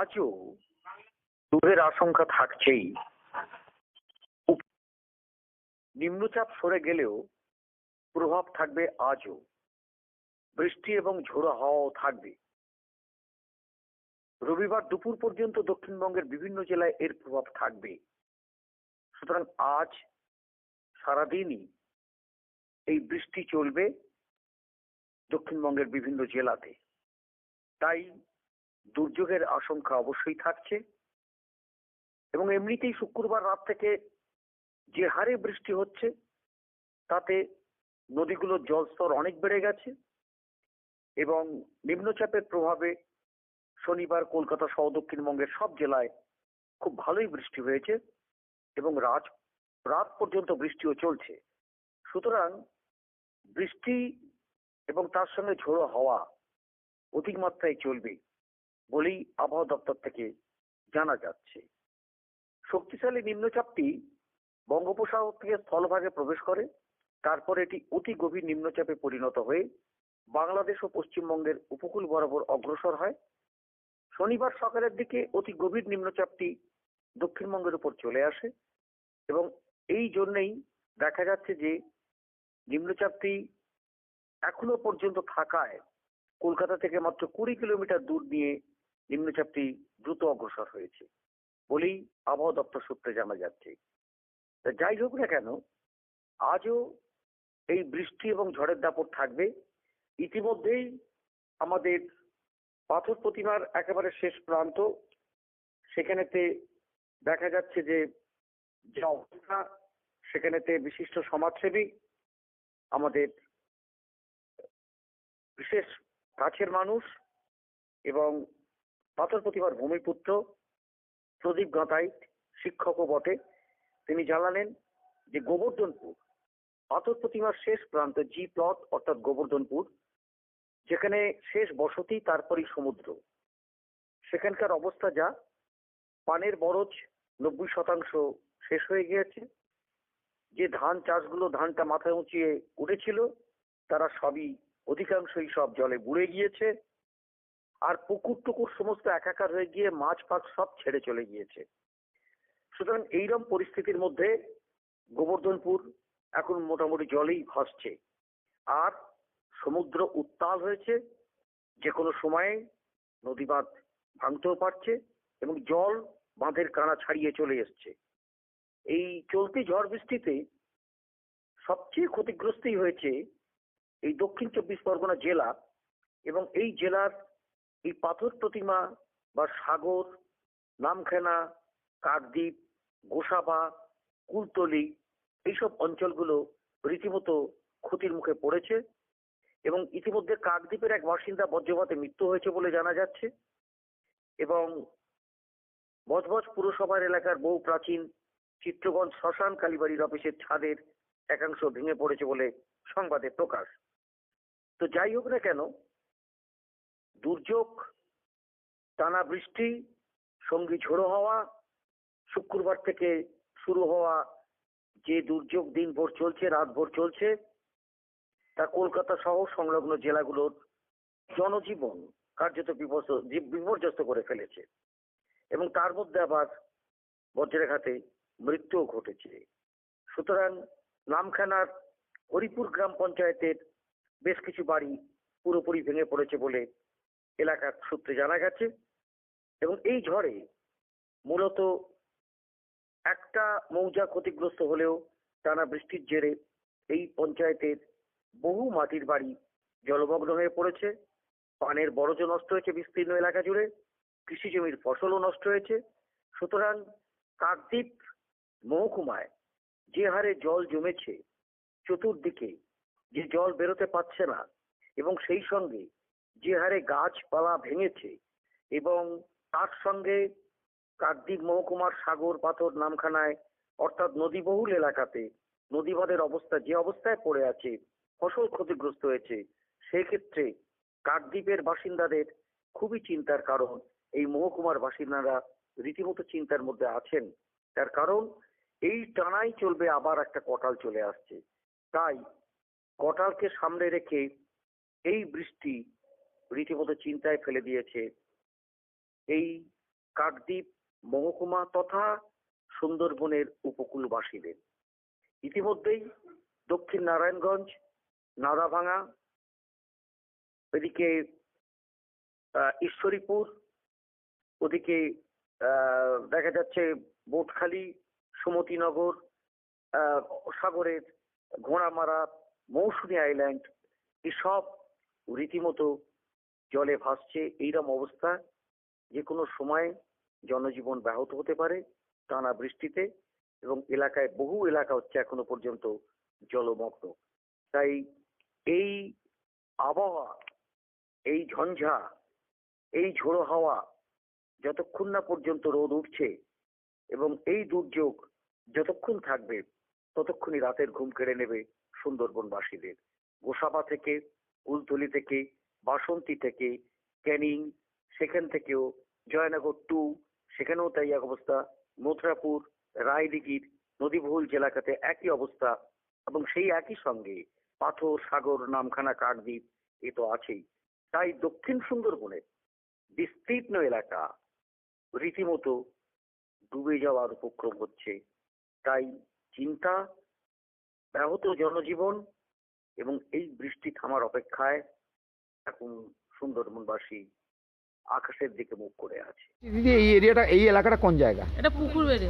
আজও দুধের আশঙ্কা থাকছেই। নিম্নচাপ সরে গেলেও প্রভাব থাকবে আজও। বৃষ্টি এবং ঝোড়ো হাওয়াও থাকবে। রবিবার দুপুর পর্যন্ত দক্ষিণবঙ্গের বিভিন্ন জেলায় এর প্রভাব থাকবে। সুতরাং আজ সারাদিনই এই বৃষ্টি চলবে দক্ষিণবঙ্গের বিভিন্ন জেলাতে। তাই দুর্যোগের আশঙ্কা অবশ্যই থাকছে। এবং এমনিতেই শুক্রবার রাত থেকে যে হারে বৃষ্টি হচ্ছে, তাতে নদীগুলোর জলস্তর অনেক বেড়ে গেছে এবং নিম্নচাপের প্রভাবে শনিবার কলকাতা, সহ দক্ষিণবঙ্গের সব জেলায় খুব ভালোই বৃষ্টি হয়েছে এবং রাত রাত পর্যন্ত বৃষ্টিও চলছে। সুতরাং বৃষ্টি এবং তার সঙ্গে ঝোড়ো হাওয়া অধিক মাত্রায় চলবে বলেই আবহাওয়া দপ্তর থেকে জানা যাচ্ছে। শক্তিশালী নিম্নচাপটি বঙ্গোপসাগর থেকে স্থলভাগে প্রবেশ করে, তারপর এটি অতি গভীর নিম্নচাপে পরিণত হয়ে বাংলাদেশ ও পশ্চিমবঙ্গের উপকূল বরাবর অগ্রসর হয়। শনিবার সকালের দিকে অতি গভীর নিম্নচাপটি দক্ষিণবঙ্গের উপর চলে আসে এবং এই জন্যেই দেখা যাচ্ছে যে নিম্নচাপটি এখনও পর্যন্ত থাকায় কলকাতা থেকে মাত্র কুড়ি কিলোমিটার দূর নিয়ে নিম্নচাপটি দ্রুত অগ্রসর হয়েছে বলেই আবহাওয়া দপ্তর সূত্রে জানা যাচ্ছে। যাই হোক না কেন, আজও এই বৃষ্টি এবং ঝড়ের দাপট থাকবে। ইতিমধ্যেই আমাদের পাথর প্রতিমার একেবারে শেষ প্রান্ত, সেখানেতে দেখা যাচ্ছে যে যে অবস্থা, সেখানেতে বিশিষ্ট সমাজসেবী, আমাদের বিশেষ কাছের মানুষ এবং পাথর প্রতিমার ভূমিপুত্র প্রদীপ গাঁতাইত শিক্ষকও বটে। তিনি জানালেন যে গোবর্ধনপুর পাথর প্রতিমার শেষ প্রান্ত জি প্লট অর্থাৎ গোবর্ধনপুর, যেখানে শেষ বসতি তারপরই সমুদ্র। সেখানকার অবস্থা যা, পানের বরজ নব্বই শতাংশ শেষ হয়ে গিয়েছে। যে ধান চাষগুলো ধানটা মাথায় উঁচিয়ে উঠেছিল, তারা সবই অধিকাংশই সব জলে বুড়ে গিয়েছে আর পুকুর টুকুর সমস্ত একাকার হয়ে গিয়ে মাছ ফাছ সব ছেড়ে চলে গিয়েছে। সুতরাং এইরকম পরিস্থিতির মধ্যে গোবর্ধনপুর এখন মোটামুটি জলেই ভাসছে। আর সমুদ্র উত্তাল হয়েছে যে কোনো সময়ে নদী বাঁধ ভাঙতেও পারছে এবং জল বাঁধের কানা ছাড়িয়ে চলে এসছে। এই চলতি ঝড় বৃষ্টিতে সবচেয়ে ক্ষতিগ্রস্তই হয়েছে এই দক্ষিণ চব্বিশ পরগনা জেলা এবং এই জেলার এই পাথর প্রতিমা বা সাগর, নামখানা, কাকদ্বীপ, গোসাবা, কুলতলি এইসব অঞ্চলগুলো রীতিমতো ক্ষতির মুখে পড়েছে এবং ইতিমধ্যে কাকদ্বীপের এক বাসিন্দা বজ্রপাতে মৃত্যু হয়েছে বলে জানা যাচ্ছে এবং বজবজ পুরসভার এলাকার বহু প্রাচীন চিত্রগঞ্জ শ্মশান কালীবাড়ির অফিসের ছাদের একাংশ ভেঙে পড়েছে বলে সংবাদে প্রকাশ। তো যাই হোক না কেন, দুর্যোগ, টানা বৃষ্টি, সঙ্গী ঝোড়ো হওয়া, শুক্রবার থেকে শুরু হওয়া যে দুর্যোগ দিনভর চলছে, রাতভর চলছে, তা কলকাতা সহ সংলগ্ন জেলাগুলোর জনজীবন কার্যত বিপর্যস্ত করে ফেলেছে। এবং তার মধ্যে আবার বজ্রাঘাতে মৃত্যুও ঘটেছে। সুতরাং নামখানার হরিপুর গ্রাম পঞ্চায়েতের বেশ কিছু বাড়ি পুরোপুরি ভেঙে পড়েছে বলে এলাকার সূত্রে জানা গেছে এবং এই ঝড়ে মূলত একটা মৌজা ক্ষতিগ্রস্ত হলেও টানা বৃষ্টির জেরে এই পঞ্চায়েতের বহু মাটির বাড়ি জলমগ্ন হয়ে পড়েছে। পানের বরজ নষ্ট হয়েছে বিস্তীর্ণ এলাকা জুড়ে, কৃষি জমির ফসলও নষ্ট হয়েছে। সুতরাং কাকদ্বীপ মহকুমায় যে হারে জল জমেছে, চতুর্দিকে যে জল বেরোতে পারছে না। এবং সেই সঙ্গে যে হারে গাছপালা ভেঙেছে এবং তার সঙ্গে কাকদ্বীপ মহকুমার সাগর পাথর নামখানায়, অর্থাৎ নদীবহুল এলাকাতে নদীবাঁধের অবস্থা যে অবস্থায় পড়ে আছে, ফসল ক্ষতিগ্রস্ত হয়েছে, সেক্ষেত্রে কাকদ্বীপের বাসিন্দাদের খুবই চিন্তার কারণ। এই মহকুমার বাসিন্দারা রীতিমতো চিন্তার মধ্যে আছেন। তার কারণ, এই টানাই চলবে, আবার একটা কটাল চলে আসছে। তাই কটালকে সামনে রেখে এই বৃষ্টি রীতিমতো চিন্তায় ফেলে দিয়েছে। এই কাকদ্বীপ, মহকুমা তথা সুন্দরবনের উপকূলবাসীদের। ইতিমধ্যেই দক্ষিণ নারায়ণগঞ্জ, নাদাভাঙা, এদিকে ঈশ্বরীপুর, ওদিকে দেখা যাচ্ছে বোটখালি, সুমতিনগর সাগরের ঘোড়ামারা মৌসুমী আইল্যান্ড, এসব রীতিমতো জলে ভাসছে। এইরকম অবস্থা যে কোনো সময় জনজীবন ব্যাহত হতে পারে টানা বৃষ্টিতে এবং এলাকায়, বহু এলাকা হচ্ছে এখনও পর্যন্ত জলমগ্ন। তাই এই আবহাওয়া, এই ঝঞ্ঝা, এই ঝোড়ো হাওয়া যতক্ষণ না পর্যন্ত রোদ উঠছে এবং এই দুর্যোগ যতক্ষণ থাকবে, ততক্ষণই রাতের ঘুম কেড়ে নেবে সুন্দরবনবাসীদের। গোসাবা থেকে কুলতলি থেকে, বাসন্তী থেকে, ক্যানিং, সেখান থেকেও জয়নগর টু, সেখানেও তাই এক অবস্থা। মথুরাপুর, রায়দিঘির, নদীবহুল জেলাকাতে একই অবস্থা এবং সেই একই সঙ্গে পাথর, সাগর, নামখানা, কাকদ্বীপ, এ তো আছেই। তাই দক্ষিণ সুন্দরবনের বিস্তীর্ণ এলাকা রীতিমতো ডুবে যাওয়ার উপক্রম হচ্ছে। তাই চিন্তা ব্যাহত জনজীবন এবং এই বৃষ্টি থামার অপেক্ষায় এখন সুন্দরবনবাসী আকাশের দিকে মুখ করে আছে। দিদি এই এরিয়াটা এই এলাকাটা কোন জায়গা? এটা পুকুর বেড়ে।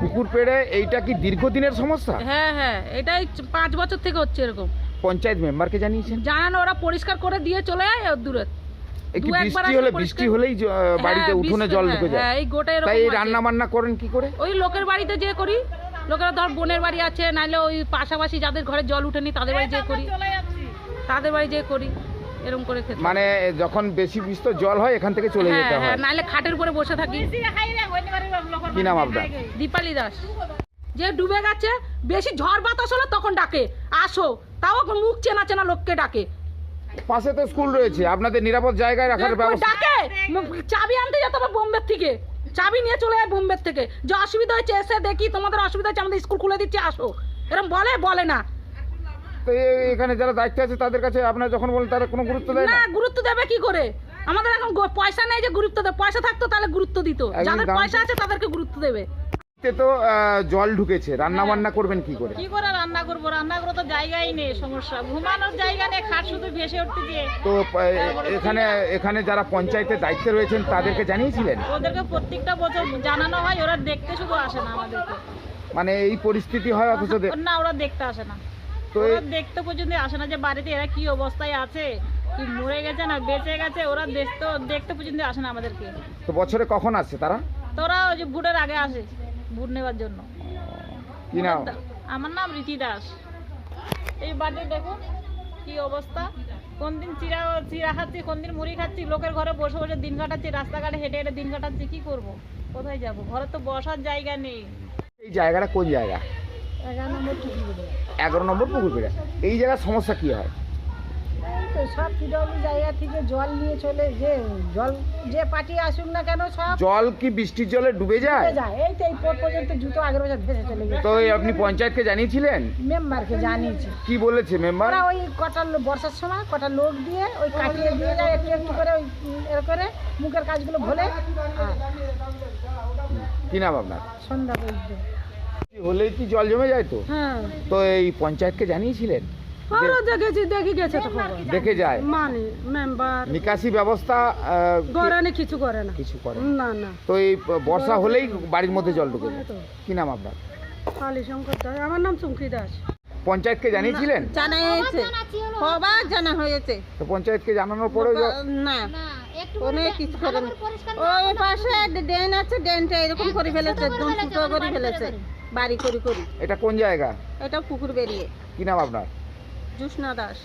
পুকুর পেড়ে এইটা কি দীর্ঘদিনের সমস্যা? হ্যাঁ হ্যাঁ এটাই পাঁচ বছর থেকে হচ্ছে এরকম। পঞ্চায়েত মেম্বারকে জানিয়েছেন? জানানো ওরা পরিষ্কার করে দিয়ে চলে যায় আর দূরে। কি বৃষ্টি হলে বৃষ্টি হলেই বাড়িতে হ্যাঁ, উঠোনে জল হ্যাঁ, ঢুকে যায়। হ্যাঁ এই গোটা এরকম তাই রান্না বান্না করেন কি করে? ওই লোকের বাড়িতে যে করি। লোকেরা ধর বোনের বাড়ি আছে নাহলে ওই পাশাপাশি যাদের ঘরে জল উঠেনি তাদের বাড়ি যে করি। তাদের বাড়ি যে করি এরকম করে খেতে। মানে যখন বেশি বিস্তর জল হয় এখান থেকে চলে হ্যাঁ যেতে হ্যাঁ। হয় নাহলে খাটের উপরে বসে থাকি। কি নাম আপনার? দীপালি দাস। যে ডুবে গেছে বেশি ঝড় বাতাস হলো তখন ডাকে। আসো তাও মুখ চেনা চেনা লোককে ডাকে। পাশে তো স্কুল রয়েছে আপনাদের নিরাপদ জায়গায় রাখার ব্যবস্থা ডাকে? চাবি আনতে যেতে হবে বোম্বের থেকে। চাবি নিয়ে চলে যায় বোম্বের থেকে। যে অসুবিধা হয়েছে এসে দেখি তোমাদের অসুবিধা হচ্ছে আমাদের স্কুল খুলে দিচ্ছে আসো। এরকম বলে বলে না। তো এখানে যারা দায়িত্ব আছে তাদের কাছে আপনারা যখন বলেন তারা কোনো গুরুত্ব দেয় না? না গুরুত্ব দেবে কি করে? আমাদের এখন গো- পয়সা নেই যে গুরুত্ব দেবে। পয়সা থাকতো তাহলে গুরুত্ব দিত। যাদের দাম- পয়সা আছে তাদেরকে গুরুত্ব দেবে। তো জল ঢুকেছে। রান্না বান্না করবেন কি করে? কি করে রান্না করব? রান্না করে তো জায়গাই নেই সমস্যা। ঘুমানোর জায়গা নেই খাট শুধু ভেসে উঠতে তো এখানে এখানে যারা পঞ্চায়েতের দায়িত্বে রয়েছেন তাদেরকে জানিয়েছিলেন? ওদেরকে প্রত্যেকটা বছর জানানো হয় ওরা দেখতে শুধু আসে না আমাদেরকে। মানে এই পরিস্থিতি হয় অথচ না ওরা দেখতে আসে না। তো ওরা দেখতে পর্যন্ত আসে না যে বাড়িতে এরা কি অবস্থায় আছে কি মরে গেছে না বেঁচে গেছে ওরা দেখতে দেখতে পর্যন্ত আসে না আমাদেরকে। তো বছরে কখন আসে তারা? তো ওরা ওই যে ভোটের আগে আসে। ভোট নেওয়ার জন্য। কি নাম? আমার নাম রীতি দাস। এই বাড়িতে দেখুন কি অবস্থা। কোন দিন চিরা চিরা খাচ্ছি কোন দিন মুড়ি খাচ্ছি লোকের ঘরে বসে বসে দিন কাটাচ্ছি রাস্তাঘাটে হেঁটে হেঁটে দিন কাটাচ্ছি কি করব? কোথায় যাব? ঘরে তো বসার জায়গা নেই। এই জায়গাটা কোন জায়গা? এগারো নম্বর টুকু এগারো নম্বর পুকুর এই জায়গার সমস্যা কি হয়? সব পিডব্লিউ জায়গা থেকে জল নিয়ে চলে যে জল যে পার্টি আসুক না কেন সব জল কি বৃষ্টির জলে ডুবে যায়? যায়। এই তো এই পর পর্যন্ত জুতো আগের বছর ভেসে চলে গেছে। তো এই আপনি পঞ্চায়েতকে জানিয়েছিলেন? মেম্বারকে জানিয়েছি। কি বলেছে মেম্বার? ওরা ওই কটা লো- বর্ষার সময় কটা লোক দিয়ে ওই কাটিয়ে দিয়ে যায় একটু একটু করে ওই উম, এর করে মুখের কাজগুলো ভোলে। আর কি নাম আপনার? সন্ধ্যা পর্যন্ত হলেই কি জল জমে যায় তো? হ্যাঁ। তো এই পঞ্চায়েতকে জানিয়েছিলেন? যে ওরা দেখেছি দেখি গেছে তো খবর। দেখে যায়? মানে মেম্বার নিকাশি ব্যবস্থা আহ, করে না কিছু করে না। কিছু করে না। না তো এই বর্ষা হলেই বাড়ির মধ্যে জল ঢুকে যায়। কি নাম আপনার? কালী শঙ্কর দাস। আমার নাম চুমকি দাস। পঞ্চায়েতকে জানিয়েছিলেন? জানা হয়েছে সবার জানা হয়েছে। তো পঞ্চায়েতকে জানানোর পরেও জ- না। কোনো কিছু ওই পাশে ড্রেন আছে ড্রেনটা এরকম করে ফেলেছে একদম ফুটো করে ফেলেছে বাড়ি করি করি। এটা কোন জায়গা? এটা পুকুর বেরিয়ে। কি নাম আপনার? জুসনা দাস